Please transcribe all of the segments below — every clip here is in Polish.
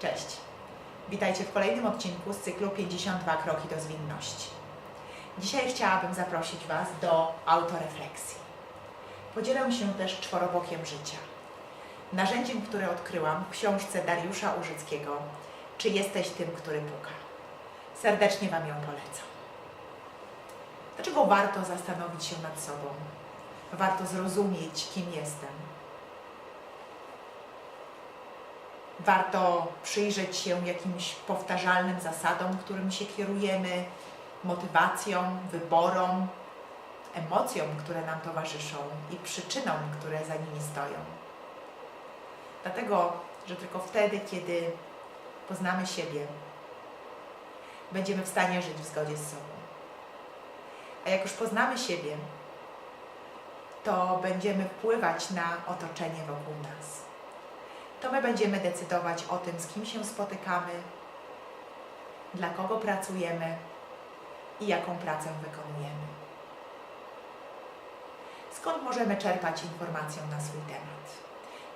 Cześć. Witajcie w kolejnym odcinku z cyklu 52 kroki do zwinności. Dzisiaj chciałabym zaprosić Was do autorefleksji. Podzielę się też czworobokiem życia. Narzędziem, które odkryłam w książce Dariusza Użyckiego Czy jesteś tym, który puka? Serdecznie Wam ją polecam. Dlaczego warto zastanowić się nad sobą? Warto zrozumieć, kim jestem. Warto przyjrzeć się jakimś powtarzalnym zasadom, którym się kierujemy, motywacjom, wyborom, emocjom, które nam towarzyszą i przyczynom, które za nimi stoją. Dlatego, że tylko wtedy, kiedy poznamy siebie, będziemy w stanie żyć w zgodzie z sobą. A jak już poznamy siebie, to będziemy wpływać na otoczenie wokół nas. To my będziemy decydować o tym, z kim się spotykamy, dla kogo pracujemy i jaką pracę wykonujemy. Skąd możemy czerpać informację na swój temat?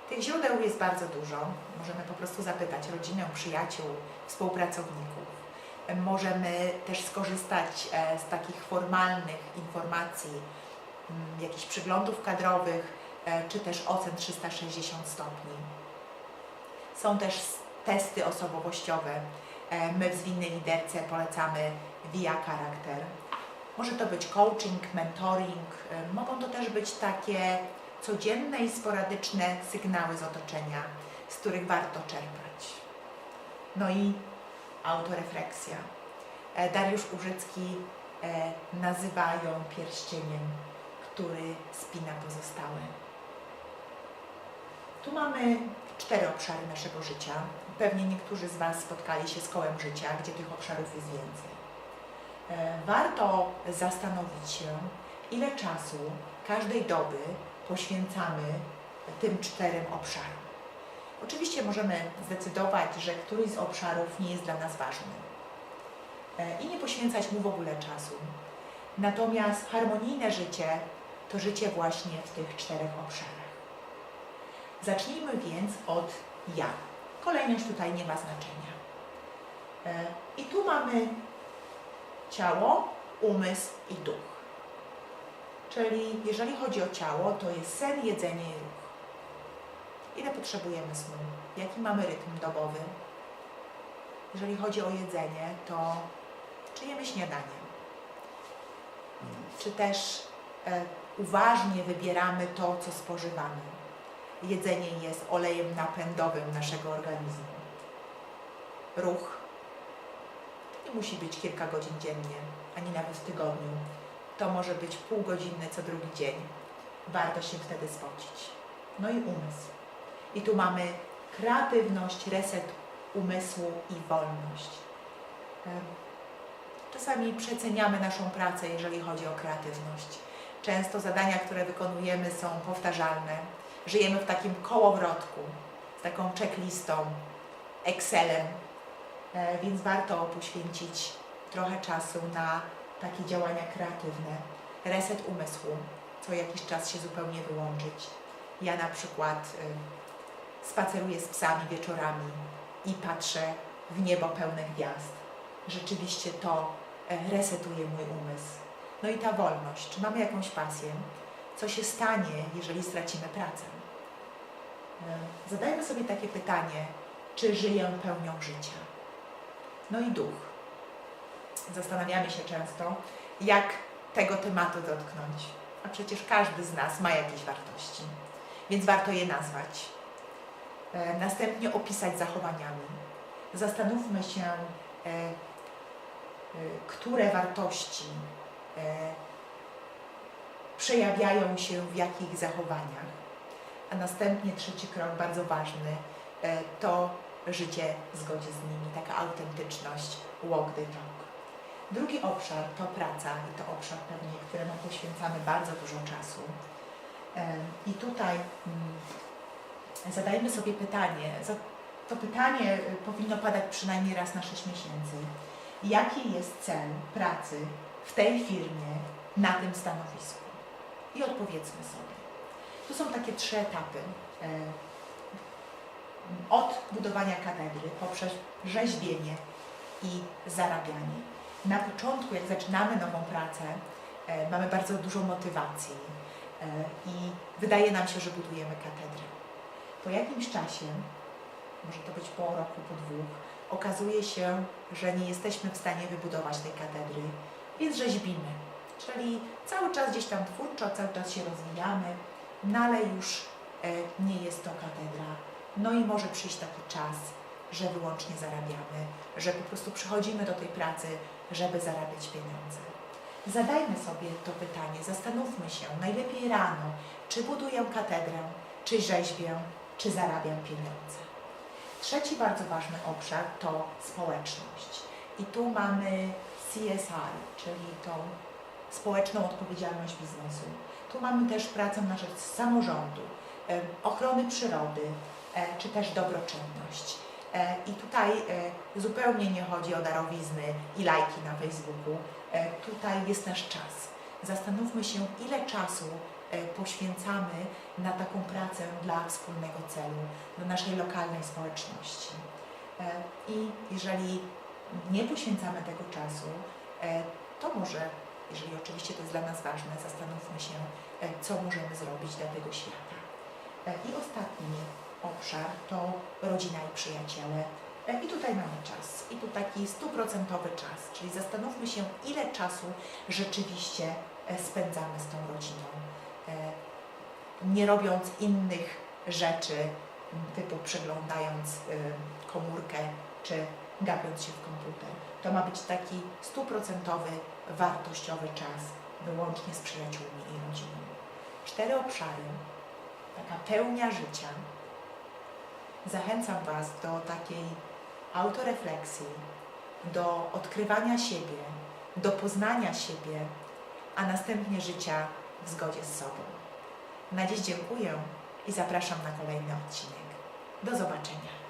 Tych źródeł jest bardzo dużo. Możemy po prostu zapytać rodzinę, przyjaciół, współpracowników. Możemy też skorzystać e, z takich formalnych informacji, mm, jakichś przeglądów kadrowych, e, czy też ocen 360 stopni. Są też testy osobowościowe. E, My w Zwinnej Liderce polecamy Via Charakter. Może to być coaching, mentoring, e, mogą to też być takie codzienne i sporadyczne sygnały z otoczenia, z których warto czerpać. No i autorefleksja. E, Dariusz Użycki nazywa ją pierścieniem, który spina pozostałe. Tu mamy cztery obszary naszego życia. Pewnie niektórzy z Was spotkali się z kołem życia, gdzie tych obszarów jest więcej. E, Warto zastanowić się, ile czasu każdej doby poświęcamy tym czterem obszarom. Oczywiście możemy zdecydować, że któryś z obszarów nie jest dla nas ważny e, i nie poświęcać mu w ogóle czasu. Natomiast harmonijne życie to życie właśnie w tych czterech obszarach. Zacznijmy więc od ja. Kolejność tutaj nie ma znaczenia. E, I tu mamy ciało, umysł i duch. Czyli jeżeli chodzi o ciało, to jest sen, jedzenie i ruch. Ile potrzebujemy snu? Jaki mamy rytm dobowy? Jeżeli chodzi o jedzenie, to czy jemy śniadanie? Czy też e, uważnie wybieramy to, co spożywamy? Jedzenie jest olejem napędowym naszego organizmu. Ruch nie musi być kilka godzin dziennie, ani nawet w tygodniu. To może być pół godziny co drugi dzień. Warto się wtedy spocić. No i umysł. I tu mamy kreatywność, reset umysłu i wolność. Czasami przeceniamy naszą pracę, jeżeli chodzi o kreatywność. Często zadania, które wykonujemy, są powtarzalne. Żyjemy w takim kołowrotku, z taką checklistą, Excelem, E, więc warto poświęcić trochę czasu na takie działania kreatywne. Reset umysłu, co jakiś czas się zupełnie wyłączyć. Ja na przykład y, spaceruję z psami wieczorami i patrzę w niebo pełne gwiazd. Rzeczywiście to e, resetuje mój umysł. No i ta wolność. Czy mamy jakąś pasję? Co się stanie, jeżeli stracimy pracę? E, Zadajmy sobie takie pytanie, czy żyję pełnią życia? No i duch. Zastanawiamy się często, jak tego tematu dotknąć. A przecież każdy z nas ma jakieś wartości, więc warto je nazwać. E, Następnie opisać zachowaniami. Zastanówmy się, e, które wartości przejawiają się w jakich zachowaniach. A następnie trzeci krok, bardzo ważny, e, to życie w zgodzie z nimi, taka autentyczność, walk the talk. Drugi obszar to praca i to obszar pewnie, któremu poświęcamy bardzo dużo czasu. Em, I tutaj mm, zadajmy sobie pytanie, to pytanie y, powinno padać przynajmniej raz na 6 miesięcy. Jaki jest cel pracy w tej firmie na tym stanowisku? I odpowiedzmy sobie. Tu są takie trzy etapy. E, od budowania katedry poprzez rzeźbienie i zarabianie. Na początku, jak zaczynamy nową pracę, e, mamy bardzo dużo motywacji e, i wydaje nam się, że budujemy katedrę. Po jakimś czasie, może to być po roku, po dwóch, okazuje się, że nie jesteśmy w stanie wybudować tej katedry, więc rzeźbimy. Czyli cały czas gdzieś tam twórczo, cały czas się rozwijamy, no ale już e, nie jest to katedra. No i może przyjść taki czas, że wyłącznie zarabiamy, że po prostu przychodzimy do tej pracy, żeby zarabiać pieniądze. Zadajmy sobie to pytanie, zastanówmy się najlepiej rano, czy buduję katedrę, czy rzeźbię, czy zarabiam pieniądze. Trzeci bardzo ważny obszar to społeczność. I tu mamy CSR, czyli tą społeczną odpowiedzialność biznesu. Tu mamy też pracę na rzecz samorządu, ochrony przyrody, e, czy też dobroczynność. E, I tutaj e, zupełnie nie chodzi o darowizny i lajki na Facebooku. Tutaj jest nasz czas. Zastanówmy się, ile czasu poświęcamy na taką pracę dla wspólnego celu, dla naszej lokalnej społeczności. I jeżeli nie poświęcamy tego czasu, to może, jeżeli oczywiście to jest dla nas ważne, zastanówmy się, e, co możemy zrobić dla tego świata. E, I ostatni obszar to rodzina i przyjaciele. E, I tutaj mamy czas. I tu taki stuprocentowy czas, czyli zastanówmy się, ile czasu rzeczywiście spędzamy z tą rodziną. Nie robiąc innych rzeczy, typu przeglądając komórkę czy gapiąc się w komputer. To ma być taki stuprocentowy, wartościowy czas wyłącznie z przyjaciółmi i rodziną. Cztery obszary, taka pełnia życia. Zachęcam Was do takiej autorefleksji, do odkrywania siebie, do poznania siebie, a następnie życia w zgodzie z sobą. Na dziś dziękuję i zapraszam na kolejny odcinek. Do zobaczenia.